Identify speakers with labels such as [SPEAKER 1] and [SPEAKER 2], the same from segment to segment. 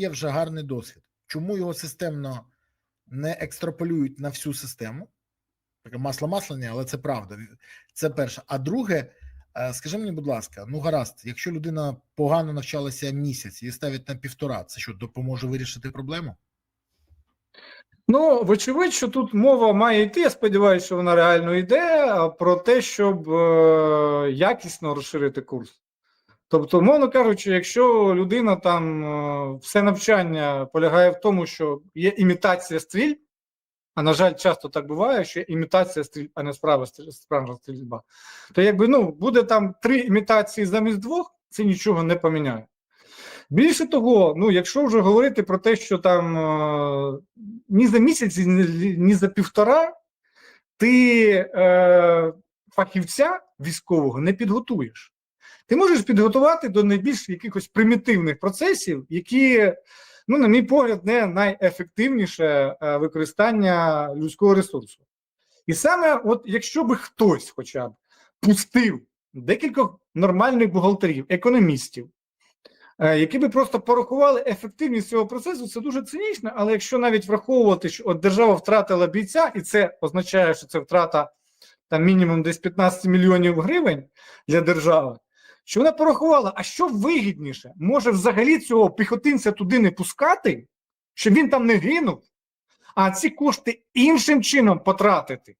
[SPEAKER 1] є вже гарний досвід. Чому його системно не екстраполюють на всю систему? Таке масло маслення, але це правда. Це перше. А друге, е, скажи мені, будь ласка, ну гаразд, якщо людина погано навчалася місяць і ставить на півтора, це що допоможе вирішити проблему?
[SPEAKER 2] Ну, вочевидь, що тут мова має йти. Я сподіваюся, що вона реально йде про те, щоб е, якісно розширити курс. Тобто, мовно кажучи, якщо людина там е, все навчання полягає в тому, що є імітація стріль, а на жаль, часто так буває, що є імітація стріль, а не справа справжня стрільба, то якби ну буде там три імітації замість двох, це нічого не поміняє. Більше того, ну якщо вже говорити про те, що там е, ні за місяць, ні, ні за півтора ти е, фахівця військового не підготуєш. Ти можеш підготувати до найбільш якихось примітивних процесів, які, ну, на мій погляд, не найефективніше е, використання людського ресурсу. І саме, от якщо би хтось хоча б пустив декількох нормальних бухгалтерів, економістів, е, які би просто порахували ефективність цього процесу, це дуже цинічно, але якщо навіть враховувати, що от держава втратила бійця, і це означає, що це втрата там мінімум десь 15 мільйонів гривень для держави, що вона порахувала, а що вигідніше, може взагалі цього піхотинця туди не пускати, щоб він там не гинув, а ці кошти іншим чином потратити,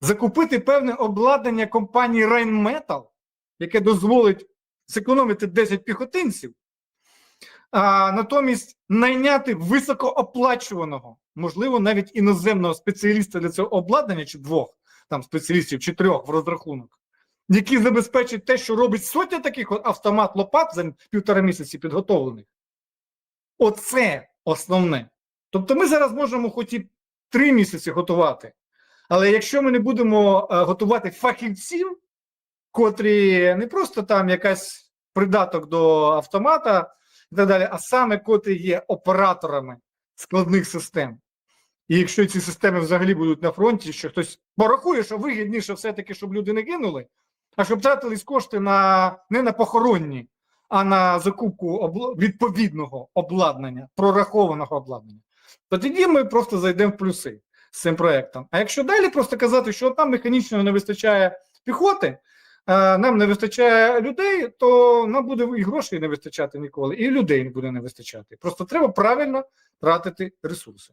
[SPEAKER 2] закупити певне обладнання компанії Rheinmetall, яке дозволить зекономити 10 піхотинців, а натомість найняти високооплачуваного, можливо, навіть іноземного спеціаліста для цього обладнання, чи двох там спеціалістів, чи трьох в розрахунок, які забезпечать те, що робить сотня таких автомат лопат за півтора місяці підготовлених. Оце основне. Тобто ми зараз можемо хоч і три місяці готувати, але якщо ми не будемо е, готувати фахівців, котрі не просто там якась придаток до автомата і так далі, а саме котрі є операторами складних систем. І якщо ці системи взагалі будуть на фронті, що хтось порахує, що вигідніше все-таки, щоб люди не гинули, а щоб тратились кошти на не на похоронні, а на закупку відповідного обладнання, прорахованого обладнання, то тоді ми просто зайдемо в плюси з цим проектом. А якщо далі просто казати, що от нам механічно не вистачає піхоти, е, нам не вистачає людей, то нам буде і грошей не вистачати ніколи, і людей буде не вистачати. Просто треба правильно тратити ресурси.